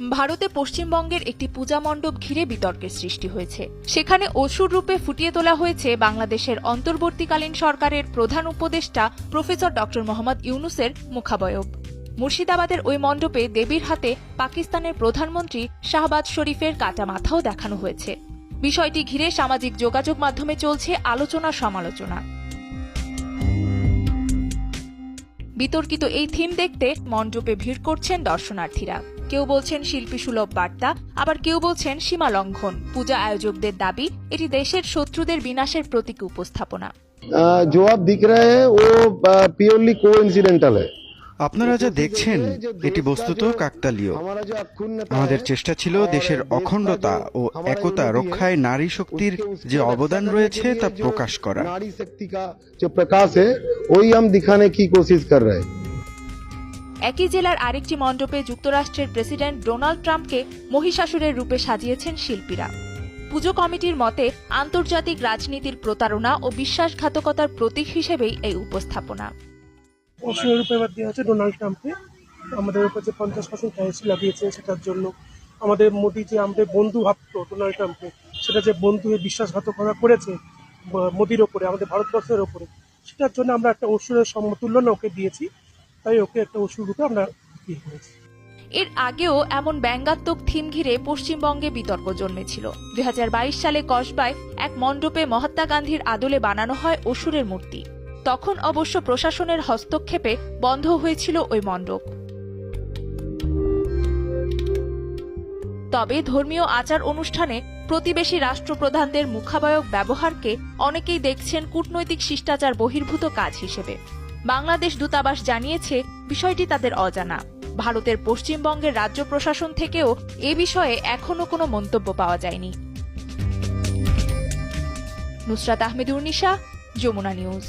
ভারতে পশ্চিমবঙ্গের একটি পূজা মণ্ডপ ঘিরে বিতর্কের সৃষ্টি হয়েছে। সেখানে অসুর রূপে ফুটিয়ে তোলা হয়েছে বাংলাদেশের অন্তর্বর্তীকালীন সরকারের প্রধান উপদেষ্টা প্রফেসর ডক্টর মোহাম্মদ ইউনুসের মুখাবয়ব। মুর্শিদাবাদের ওই মণ্ডপে দেবীর হাতে পাকিস্তানের প্রধানমন্ত্রী শাহবাজ শরীফের কাটা মাথাও দেখানো হয়েছে। বিষয়টি ঘিরে সামাজিক যোগাযোগ মাধ্যমে চলছে আলোচনা সমালোচনা। বিতর্কিত এই থিম দেখতে মণ্ডপে ভিড় করছেন দর্শনার্থীরা। কেউ বলছেন শিল্পী সুলভ বার্তা আবার কেউ বলছেন সীমা লঙ্ঘন। পূজা আয়োজকদের দাবি এটি দেশের শত্রুদের বিনাশের প্রতীক উপস্থাপনা। জবাব দিক ও পিওরলি কো ইনসিডেন্টাল আপনারা যা দেখছেন এটি বস্তুত কাকতালীয়। আমাদের চেষ্টা ছিল দেশের অখণ্ডতা ও একতা রক্ষায় নারী শক্তির যে অবদান রয়েছে তা প্রকাশ করা। নারী শক্তি কা যে প্রকাশ ওই দিখানে কি কোশিশ কর রহে একই জেলার আরেকটি মণ্ডপে যুক্তরাষ্ট্রের প্রেসিডেন্ট ডোনাল্ড ট্রাম্পকে মহিষাসুরের রূপে সাজিয়েছেন শিল্পীরা। পুজো কমিটির মতে, আন্তর্জাতিক রাজনীতির প্রতারণা ও বিশ্বাসঘাতকতার প্রতীক হিসেবেই এই উপস্থাপনা। হচ্ছে ডোনাল্ড ট্রাম্পকে। আমাদের উপর যে পঞ্চাশ পার্সেন্ট ট্যাক্স সেটার জন্য আমাদের মোদি যে আমাদের বন্ধু ভাবতো ডোনাল্ড ট্রাম্পকে, সেটা যে বন্ধু বিশ্বাসঘাতকতা করেছে মোদির ওপরে, আমাদের ভারতবর্ষের ওপরে, সেটার জন্য আমরা একটা অসুরের সমতুল্য ওকে দিয়েছি। তাই ওকে একটা অসুর রূপে আমরা বিয়ে করেছি। এর আগেও এমন ব্যঙ্গাত্মক থিম ঘিরে পশ্চিমবঙ্গে বিতর্ক জন্মেছিল। দুই হাজার বাইশ সালে কসবায় এক মণ্ডপে মহাত্মা গান্ধীর আদলে বানানো হয় অসুরের মূর্তি। তখন অবশ্য প্রশাসনের হস্তক্ষেপে বন্ধ হয়েছিল ওই মণ্ডপ। তবে ধর্মীয় আচার অনুষ্ঠানে প্রতিবেশী রাষ্ট্রপ্রধানদের মুখাবয়ব ব্যবহারকে অনেকেই দেখছেন কূটনৈতিক শিষ্টাচার বহির্ভূত কাজ হিসেবে। বাংলাদেশ দূতাবাস জানিয়েছে, বিষয়টি তাদের অজানা। ভারতের পশ্চিমবঙ্গের রাজ্য প্রশাসন থেকেও এ বিষয়ে এখনও কোনো মন্তব্য পাওয়া যায়নি। নুসরাত আহমেদুর নিশা যমুনা নিউজ।